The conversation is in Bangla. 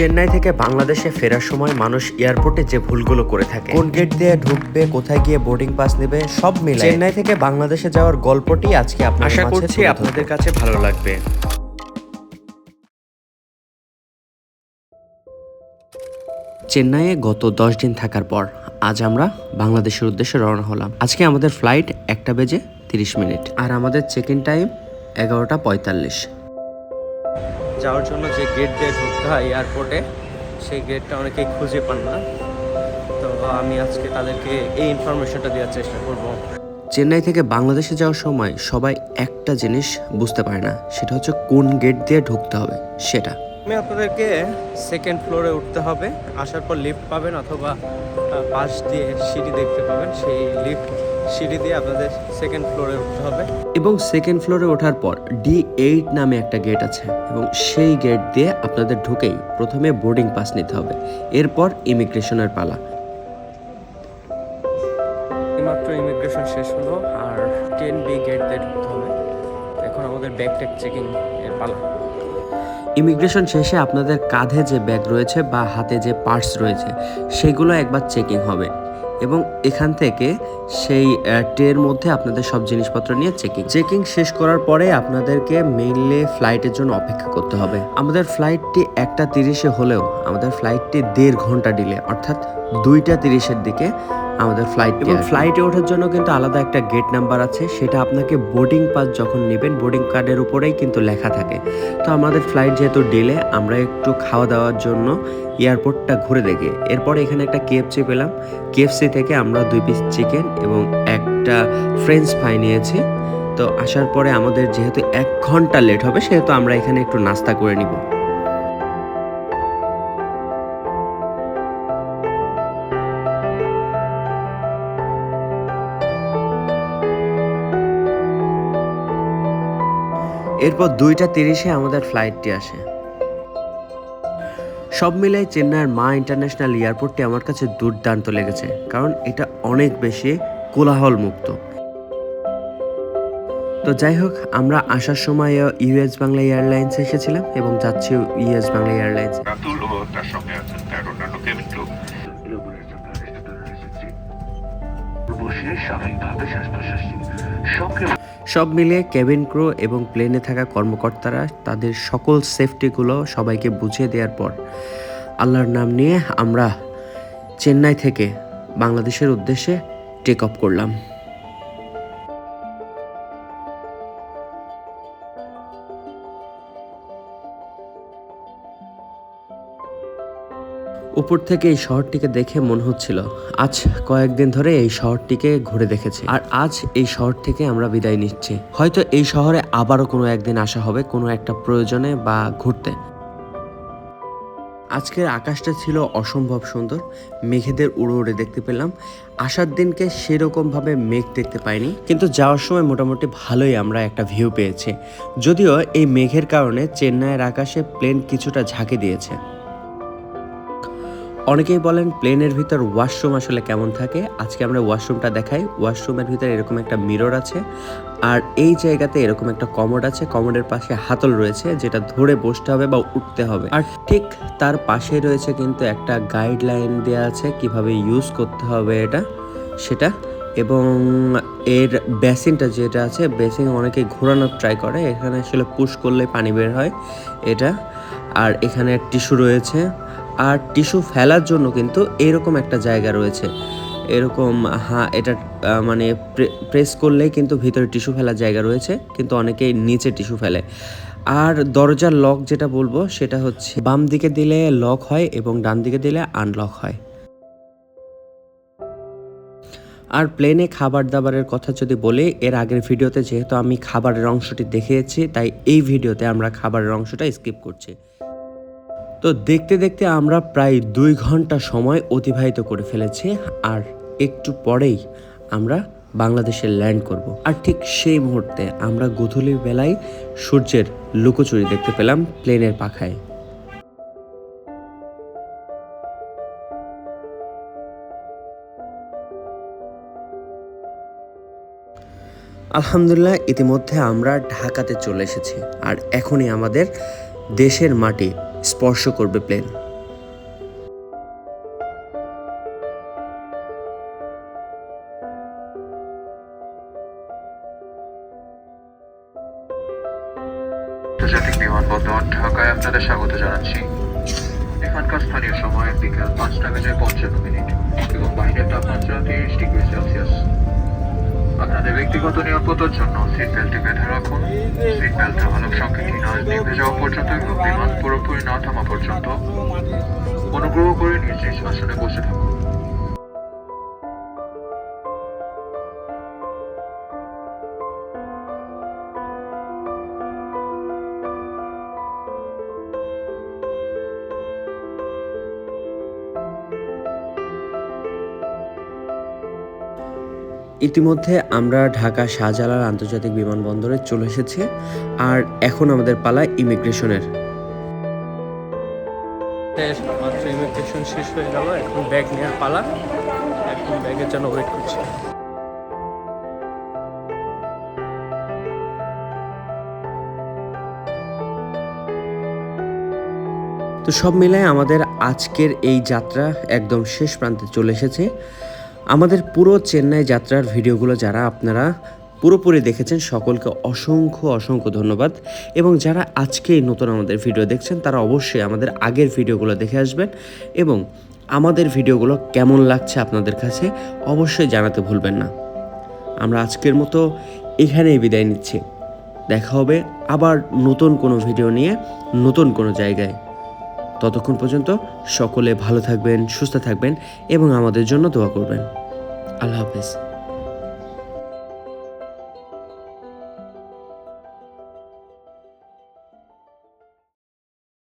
চেন্নাই থেকে বাংলাদেশে ফেরার সময় মানুষ এয়ারপোর্টে যে ভুলগুলো করে থাকে। কোন গেট দিয়ে ঢুকবে কোথায় গিয়ে বোর্ডিং পাস নেবে সব মিলে চেন্নাই থেকে বাংলাদেশে যাওয়ার গল্পটি আজকে আশা করছি আপনাদের কাছে ভালো লাগবে। চেন্নাইয়ে গত দশ দিন থাকার পর আজ আমরা বাংলাদেশের উদ্দেশ্যে রওনা হলাম। আজকে আমাদের ফ্লাইট একটা বেজে তিরিশ মিনিট। আর আমাদের চেক ইন টাইম এগারোটা পঁয়তাল্লিশ। যাওয়ার জন্য যে গেট দিয়ে ঢুকতে হয় এয়ারপোর্টে সেই গেটটা অনেকেই খুঁজে পান না। তো আমি আজকে তাদেরকে এই ইনফরমেশনটা দেওয়ার চেষ্টা করব। চেন্নাই থেকে বাংলাদেশে যাওয়ার সময় সবাই একটা জিনিস বুঝতে পারে না, সেটা হচ্ছে কোন গেট দিয়ে ঢুকতে হবে, সেটা। আমি আপনাদেরকে সেকেন্ড ফ্লোরে উঠতে হবে। আসার পর লিফট পাবেন অথবা পাশ দিয়ে সিঁড়ি দেখতে পাবেন। সেই লিফট সিঁড়ি দিয়ে আপনাদের সেকেন্ড ফ্লোরে উঠতে হবে। এবং সেকেন্ড ফ্লোরে ওঠার পর ডি এইট নামে একটা গেট আছে এবং সেই গেট দিয়ে আপনাদের ঢুকেই প্রথমে বোর্ডিং পাস নিতে হবে। এরপর ইমিগ্রেশনের পালা। এইমাত্র ইমিগ্রেশন শেষ হলো আর টেন বি গেট দিয়ে ঢুকতে হবে। এখন আমাদের ব্যাগ ট্যাগ চেকিং এর পালা। ইমিগ্রেশন শেষে আপনাদের কাঁধে যে ব্যাগ রয়েছে বা হাতে যে পার্টস রয়েছে, সেগুলো একবার চেকিং হবে। এবং এখান থেকে সেই ট্রের মধ্যে আপনাদের সব জিনিসপত্র নিয়ে চেকিং চেকিং শেষ করার পরে আপনাদেরকে মেইনলি ফ্লাইটের জন্য অপেক্ষা করতে হবে। আমাদের ফ্লাইটটি একটা তিরিশে হলেও, আমাদের ফ্লাইটটি দেড় ঘণ্টা ডিলে অর্থাৎ দুইটা তিরিশের দিকে আমাদের ফ্লাইট এবং ফ্লাইটে ওঠার জন্য কিন্তু আলাদা একটা গেট নাম্বার আছে সেটা আপনাকে বোর্ডিং পাস যখন নেবেন বোর্ডিং কার্ডের উপরেই কিন্তু লেখা থাকে। তো আমাদের ফ্লাইট যেহেতু ডিলে আমরা একটু খাওয়া দাওয়ার জন্য এয়ারপোর্টটা ঘুরে দেখি। এরপরে এখানে একটা কেএফসি পেলাম। কেএফসি থেকে আমরা দুই পিস চিকেন এবং একটা ফ্রেঞ্চ ফ্রাই নিয়েছি। তো আসার পরে আমাদের যেহেতু এক ঘণ্টা লেট হবে সেহেতু আমরা এখানে একটু নাস্তা করে নিব। এরপর দুইটা তিরিশে আমাদের ফ্লাইটটি আসে। সব মিলাই চেন্নাইয়ের মা ইন্টারন্যাশনাল এয়ারপোর্টটি আমার কাছে দুর্দান্ত লেগেছে, কারণ এটা অনেক বেশি কোলাহল মুক্ত তো যাই হোক, আমরা আসার সময় ইউএস বাংলা এয়ারলাইন্স এসেছিলাম এবং যাচ্ছি ইউএস বাংলা এয়ারলাইন্স। তার সঙ্গে তার অন্যান্য সব মিলে কেবিন ক্রো এবং প্লেনে থাকা কর্মকর্তারা তাদের সকল সেফটিগুলো সবাইকে বুঝিয়ে দেওয়ার পর আল্লাহর নাম নিয়ে আমরা চেন্নাই থেকে বাংলাদেশের উদ্দেশ্যে টেক অফ করলাম। উপর থেকে এই শহরটিকে দেখে মনে হচ্ছিল, আজ কয়েকদিন ধরে এই শহরটিকে ঘুরে দেখেছি। আর আজ এই শহর থেকে আমরা বিদায় নিচ্ছি। হয়তো এই শহরে আবারও কোনো একদিন আসা হবে, কোনো একটা প্রয়োজনে বা ঘুরতে। আজকের আকাশটা ছিল অসম্ভব সুন্দর, মেঘেদের উড়ে উড়ে দেখতে পেলাম। আসার দিনকে সেরকমভাবে মেঘ দেখতে পাইনি, কিন্তু যাওয়ার সময় মোটামুটি ভালোই আমরা একটা ভিউ পেয়েছি। যদিও এই মেঘের কারণে চেন্নাইয়ের আকাশে প্লেন কিছুটা ঝাঁকে দিয়েছে। অনেকেই বলেন প্লেনের ভিতর ওয়াশরুম আসলে কেমন থাকে। আজকে আমরা ওয়াশরুমটা দেখাই। ওয়াশরুমের ভিতরে এরকম একটা মিরর আছে। আর এই জায়গাতে এরকম একটা কমোড আছে। কমোডের পাশে হাতল রয়েছে, যেটা ধরে বসতে হবে বা উঠতে হবে। আর ঠিক তার পাশে রয়েছে কিন্তু একটা গাইডলাইন দেওয়া আছে, কীভাবে ইউজ করতে হবে এটা, সেটা। এবং এর বেসিনটা যেটা আছে বেসিন অনেকে ঘোরানোর ট্রাই করে। এখানে আসলে পুশ করলে পানি বের হয় এটা। আর এখানে টিস্যু রয়েছে। আর টিস্যু ফেলার জন্য কিন্তু এরকম একটা জায়গা রয়েছে। এরকম হ্যাঁ এটা মানে প্রেস করলেই কিন্তু ভিতরে টিস্যু ফেলার জায়গা রয়েছে, কিন্তু অনেকেই নিচে টিস্যু ফেলে। আর দরজার লক যেটা বলব, সেটা হচ্ছে বাম দিকে দিলে লক হয় এবং ডান দিকে দিলে আনলক হয়। আর প্লেনে খাবার দাবারের কথা যদি বলি, এর আগের ভিডিওতে যেহেতু আমি খাবারের অংশটি দেখিয়েছি, তাই এই ভিডিওতে আমরা খাবারের অংশটা স্কিপ করছি। তো দেখতে দেখতে আমরা প্রায় দুই ঘণ্টা সময় অতিবাহিত করে ফেলেছি আর একটু পরেই আমরা বাংলাদেশে ল্যান্ড করব। আর ঠিক সেই মুহূর্তে আমরা গধূলির বেলায় সূর্যের লুকোচুরি দেখতে পেলাম প্লেনের পাখায়। আলহামদুলিল্লাহ, ইতিমধ্যে আমরা ঢাকাতে চলে এসেছি। আর এখনই আমাদের দেশের মাটি স্পর্শ করবে প্লেন। আন্তর্জাতিক বিমানবন্দর ঢাকায় আপনাদের স্বাগত জানাচ্ছি। এখানকার স্থানীয় সময় বিকাল পাঁচটা বেজে পঞ্চান্ন মিনিট এবং বাইরের তাপমাত্রা তিরিশ ডিগ্রি সেলসিয়াস। আপনাদের ব্যক্তিগত নিরাপত্তার জন্য সিট বেল্টটি বেঁধে রাখুন। সিট বেল্ট আলোক সংখ্যাটি না নিভে যাওয়া পর্যন্ত এবং বিমান পুরোপুরি না থামা পর্যন্ত অনুগ্রহ করে নিজ নিজ আসনে বসে থাকুন। ইতিমধ্যে আমরা ঢাকা শাহজালাল আন্তর্জাতিক বিমানবন্দরে চলে এসেছি আর এখন আমাদের পালা ইমিগ্রেশনের। মাত্র ইমিগ্রেশন শেষ হয়ে গেল এখন ব্যাগ নেওয়ার পালা। এখন ব্যাগের জন্য ওয়েট করছি। তো সব মিলায় আমাদের আজকের এই যাত্রা একদম শেষ প্রান্তে চলে এসেছে। আমাদের পুরো চেন্নাই যাত্রার ভিডিওগুলো যারা আপনারা পুরোপুরি দেখেছেন, সকলকে অসংখ্য অসংখ্য ধন্যবাদ। এবং যারা আজকেই নতুন আমাদের ভিডিও দেখছেন, তারা অবশ্যই আমাদের আগের ভিডিওগুলো দেখে আসবেন। এবং আমাদের ভিডিওগুলো কেমন লাগছে আপনাদের কাছে, অবশ্যই জানাতে ভুলবেন না। আমরা আজকের মতো এখানেই বিদায় নিচ্ছি। দেখা হবে আবার নতুন কোনো ভিডিও নিয়ে, নতুন কোনো জায়গায়। ততক্ষণ পর্যন্ত সকলে ভালো থাকবেন সুস্থ থাকবেন এবং আমাদের জন্য দোয়া করবেন। আল্লাহ হাফেজ।